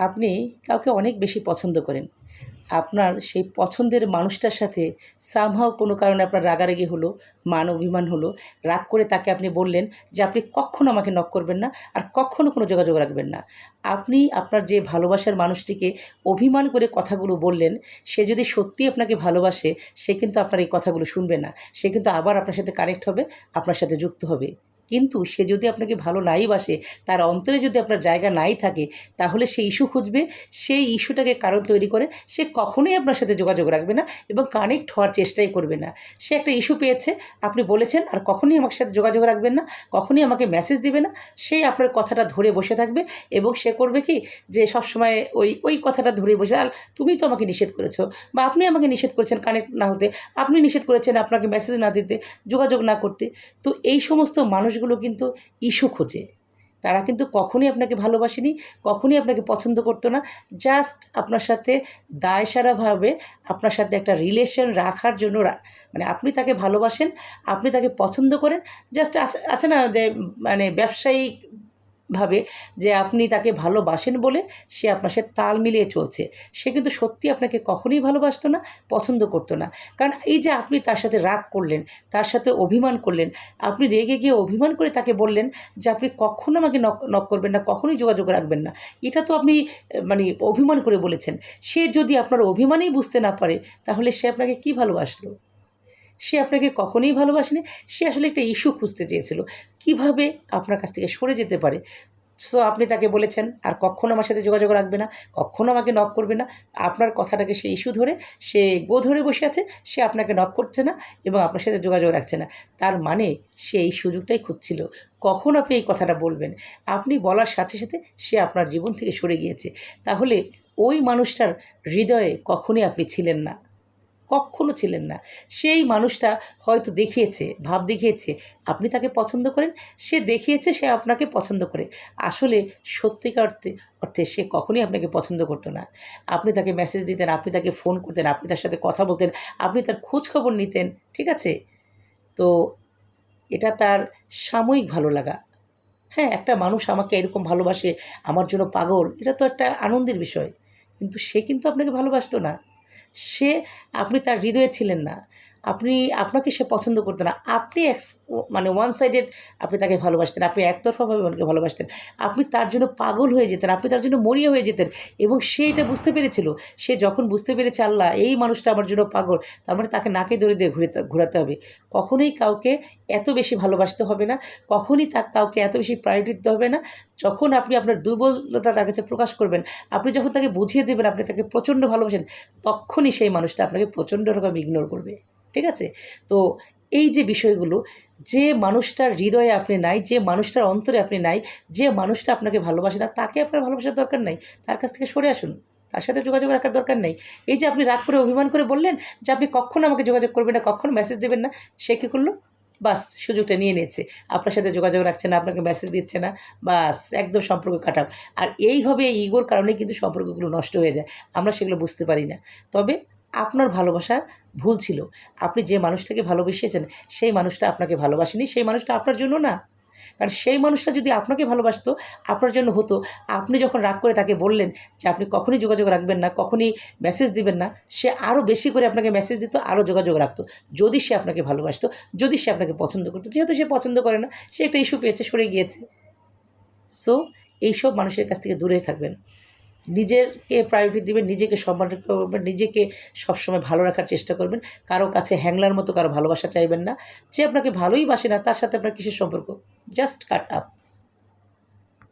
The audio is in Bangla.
আপনি কাউকে অনেক বেশি পছন্দ করেন। আপনার সেই পছন্দের মানুষটার সাথে সামহাও কোনো কারণে আপনার রাগারাগি হলো, মান অভিমান হলো, রাগ করে তাকে আপনি বললেন যে আপনি কখনো আমাকে নক করবেন না আর কখনো কোনো যোগাযোগ রাখবেন না। আপনি আপনার যে ভালোবাসার মানুষটিকে অভিমান করে কথাগুলো বললেন, সে যদি সত্যিই আপনাকে ভালোবাসে, সে কিন্তু আপনার এই কথাগুলো শুনবে না। সে কিন্তু আবার আপনার সাথে কানেক্ট হবে, আপনার সাথে যুক্ত হবে। কিন্তু সে যদি আপনাকে ভালো নাই বাসে, তার অন্তরে যদি আপনার জায়গা নাই থাকে, তাহলে সে ইস্যু খুঁজবে, সেই ইস্যুটাকে কারণ তৈরি করে সে কখনোই আপনার সাথে যোগাযোগ রাখবে না এবং কানেক্ট হওয়ার চেষ্টাই করবে না। সে একটা ইস্যু পেয়েছে, আপনি বলেছেন আর কখনোই আমার সাথে যোগাযোগ রাখবেন না, কখনোই আমাকে মেসেজ দিবে না, সে আপনার কথাটা ধরে বসে থাকবে এবং সে করবে কি যে সবসময় ওই ওই কথাটা ধরে বসে, আর তুমি তো আমাকে নিষেধ করেছ বা আপনি আমাকে নিষেধ করেছেন কানেক্ট না হতে, আপনি নিষেধ করেছেন আপনাকে মেসেজ না দিতে, যোগাযোগ না করতে। তো এই সমস্ত মানুষগুলো কিন্তু ইস্যু খোঁজে। তারা কিন্তু কখনই আপনাকে ভালোবাসেনি, কখনই আপনাকে পছন্দ করতো না। জাস্ট আপনার সাথে দায়সারাভাবে আপনার সাথে একটা রিলেশন রাখার জন্য মানে আপনি তাকে ভালোবাসেন, আপনি তাকে পছন্দ করেন। জাস্ট আছে না যে মানে ব্যবসায়িক ভাবে যে আপনি তাকে ভালোবাসেন বলে সে আপনার সাথে তাল মিলিয়ে চলছে। সে কিন্তু সত্যি আপনাকে কখনোই ভালোবাসতো না, পছন্দ করতো না। কারণ এই যে আপনি তার সাথে রাগ করলেন, তার সাথে অভিমান করলেন, আপনি রেগে গিয়ে অভিমান করে তাকে বললেন যে আপনি কখনো আমাকে নক নক করবেন না, কখনোই যোগাযোগ রাখবেন না। এটা তো আপনি মানে অভিমান করে বলেছেন। সে যদি আপনার অভিমানেই বুঝতে না পারে, তাহলে সে আপনাকে কি ভালোবাসলো? সে আপনাকে কখনোই ভালোবাসেনি, সে আসলে একটা ইস্যু খুঁজতে চেয়েছিল। কীভাবে আপনার কাছ থেকে সরে যেতে পারে? সো আপনি তাকে বলেছেন, আর কখনো আমার সাথে যোগাযোগ রাখবে না, কখনো আমাকে নক করবে না। আপনার কথাটাকে সে ইস্যু ধরে, সে গো ধরে বসে আছে, সে আপনাকে নক করছে না এবং আপনার সাথে যোগাযোগ রাখছে না। তার মানে সে এই সুযোগটাই খুঁজছিল। কখন আপনি এই কথাটা বলবেন? আপনি বলার সাথে সাথে সে আপনার জীবন থেকে সরে গিয়েছে। তাহলে ওই মানুষটার হৃদয়ে কখনই আপনি ছিলেন না। কখনো ছিলেন না। সেই মানুষটা হয়তো দেখিয়েছে, ভাব দেখিয়েছে, আপনি তাকে পছন্দ করেন, সে দেখিয়েছে, সে আপনাকে পছন্দ করে। আসলে সত্যিকার অর্থে অর্থে সে কখনোই আপনাকে পছন্দ করতো না। আপনি তাকে মেসেজ দিতেন, আপনি তাকে ফোন করতেন, আপনি তার সাথে কথা বলতেন, আপনি তার খোঁজ খবর নিতেন, ঠিক আছে? তো এটা তার সাময়িক ভালো লাগা। হ্যাঁ একটা মানুষ আমাকে এরকম ভালোবাসে, আমার জন্য পাগল, এটা তো একটা আনন্দের বিষয়। কিন্তু সে কিন্তু আপনাকে ভালোবাসতো না। সে আপনি তার হৃদয়ে ছিলেন না। আপনি, আপনাকে সে পছন্দ করতো না। আপনি এক মানে ওয়ান সাইডেড আপনি তাকে ভালোবাসতেন, আপনি একতরফাভাবে ওনাকে ভালোবাসতেন। আপনি তার জন্য পাগল হয়ে যেতেন, আপনি তার জন্য মরিয়া হয়ে যেতেন এবং সে এটা বুঝতে পেরেছিল। সে যখন বুঝতে পেরেছে, আল্লাহ, এই মানুষটা আমার জন্য পাগল, তার মানে তাকে নাকে ধরে দিয়ে ঘুরে, ঘোরাতে হবে। কখনোই কাউকে এত বেশি ভালোবাসতে হবে না, কখনই তা কাউকে এত বেশি প্রায়োরিটি দিতে হবে না। যখন আপনি আপনার দুর্বলতা তার কাছে প্রকাশ করবেন, আপনি যখন তাকে বুঝিয়ে দেবেন, আপনি তাকে প্রচণ্ড ভালোবাসেন, তখনই সেই মানুষটা আপনাকে প্রচণ্ড রকম ইগনোর করবে। ঠিক আছে? তো এই যে বিষয়গুলো, যে মানুষটার হৃদয়ে আপনি নাই, যে মানুষটার অন্তরে আপনি নাই, যে মানুষটা আপনাকে ভালোবাসে না, তাকে আপনার ভালোবাসার দরকার নাই। তার কাছ থেকে সরে আসুন। তার সাথে যোগাযোগ রাখার দরকার নেই। এই যে আপনি রাগ করে, অভিমান করে বললেন যে আপনি কখনো আমাকে যোগাযোগ করবেন না, কখনো মেসেজ দেবেন না, সে কী করল? বাস, সুযোগটা নিয়ে নিয়েছে। আপনার সাথে যোগাযোগ রাখছে না, আপনাকে মেসেজ দিচ্ছে না, বাস, একদম সম্পর্ক কাটাব আর এইভাবে এই ইগোর কারণেই কিন্তু সম্পর্কগুলো নষ্ট হয়ে যায়। আমরা সেগুলো বুঝতে পারি না। তবে আপনার ভালোবাসা ভুল ছিল। আপনি যে মানুষটাকে ভালোবেসেছেন, সেই মানুষটা আপনাকে ভালোবাসেনি, সেই মানুষটা আপনার জন্য না। কারণ সেই মানুষটা যদি আপনাকে ভালোবাসতো, আপনার জন্য হতো। আপনি যখন রাগ করে তাকে বললেন যে, আপনি কখনই যোগাযোগ রাখবেন না, কখনই মেসেজ দিবেন না, সে আরও বেশি করে আপনাকে মেসেজ দিত আরও যোগাযোগ রাখতো। যদি সে আপনাকে ভালোবাসতো, যদি সে আপনাকে পছন্দ করতো, যেহেতু সে পছন্দ করে না, সে একটা ইস্যু পেয়েছে, সরে গিয়েছে। সো এইসব মানুষের কাছ থেকে দূরে থাকবেন। নিজেরকে প্রায়োরিটি দেবেন, নিজেকে সম্মান করবেন, নিজেকে সবসময় ভালো রাখার চেষ্টা করবেন। কারও কাছে হ্যাংলার মতো কারও ভালোবাসা চাইবেন না। যে আপনাকে ভালোই বাসে না, তার সাথে আপনার কিসের সম্পর্ক? জাস্ট কাট আপ